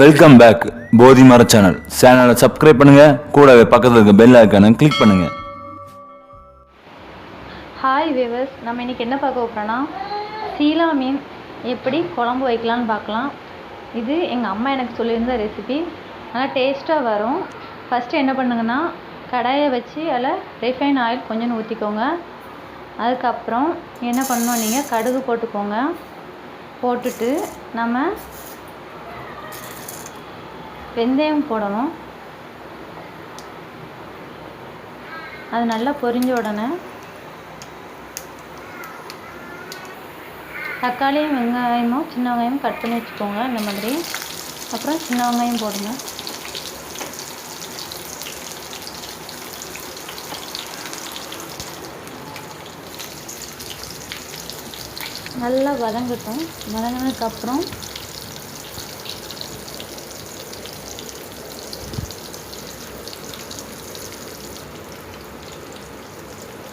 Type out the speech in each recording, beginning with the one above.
Welcome back போதி மர channel சேனலை சப்ஸ்கிரைப் பண்ணுங்க. கூடவே பக்கத்தில் இருக்க பெல் ஐக்கானை கிளிக் பண்ணுங்க. ஹாய் வேவர்ஸ் நம்ம இன்னைக்கு என்ன பார்க்க போகிறோன்னா சீலா மீன் எப்படி குழம்பு வைக்கலான்னு பார்க்கலாம். இது எங்கள் அம்மா எனக்கு சொல்லியிருந்த ரெசிபி நல்லா டேஸ்ட்டாக வரும். ஃபஸ்ட்டு என்ன பண்ணுங்கன்னா கடாயை வச்சு அதில் ரிஃபைன் ஆயில் கொஞ்சம் ஊற்றிக்கோங்க அதுக்கப்புறம் என்ன பண்ணணும் நீங்கள் கடுகு போட்டுக்கோங்க. போட்டுட்டு நம்ம வெந்தயம் போடணும். அது நல்லா பொரிஞ்ச உடனே தக்காளியும் வெங்காயமும் சின்ன வெங்காயமும் கட் பண்ணி வச்சுக்கோங்க இந்த மாதிரி. அப்புறம் சின்ன வெங்காயம் போடுங்க நல்லா வதங்கட்டும். வதங்கினதுக்கப்புறம்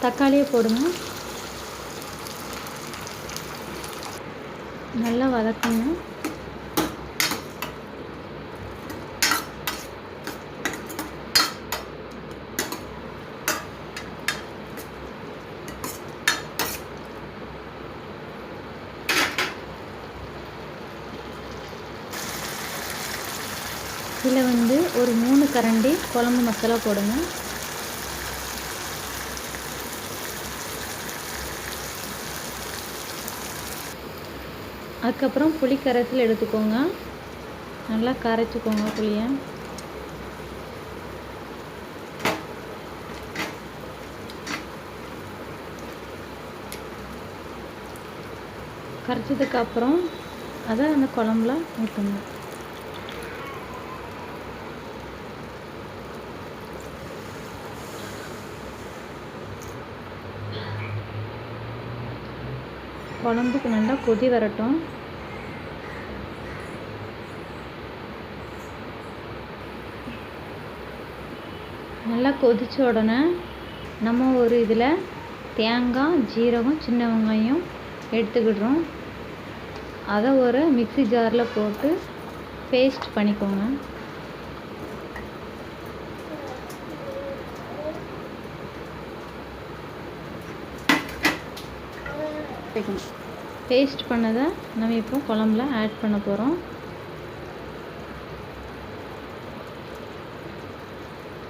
தக்காளியை போடுங்க. நல்லா வதக்குங்க. இதில் வந்து ஒரு மூணு கரண்டி குழம்பு மசாலா போடுங்க. அதுக்கப்புறம் புளி கரைசல் எடுத்துக்கோங்க. நல்லா கரைச்சிக்கோங்க புளியை. கரைச்சதுக்கப்புறம் அதை அந்த குழம்புல ஊற்றுங்க குழம்புக்கு நல்லா கொதி வரட்டும். நல்லா கொதிச்ச உடனே நம்ம ஒரு இதில் தேங்காய் ஜீரகம் சின்ன வெங்காயம் எடுத்துக்கிடுறோம். அதை ஒரு மிக்ஸி ஜாரில் போட்டு பேஸ்ட் பண்ணிக்கோங்க. பேஸ்ட் பண்ணதை நம்ம இப்போ குழம்புல ஆட் பண்ண போகிறோம்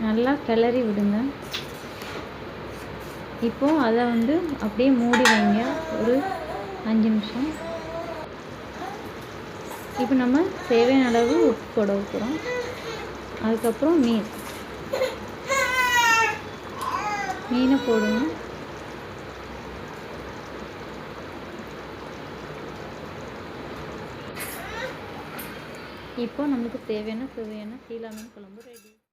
நல்லா கிளறி விடுங்க. இப்போ அதை வந்து அப்படியே மூடி வைங்க. ஒரு அஞ்சு நிமிஷம். இப்போ நம்ம தேவையான அளவு உப்பு போட வைக்கிறோம் அதுக்கப்புறம் மீன். மீனை போடுங்க. இப்போ நம்மளுக்கு தேவையான சுவையான சீலா மீன் குழம்பு ரெடி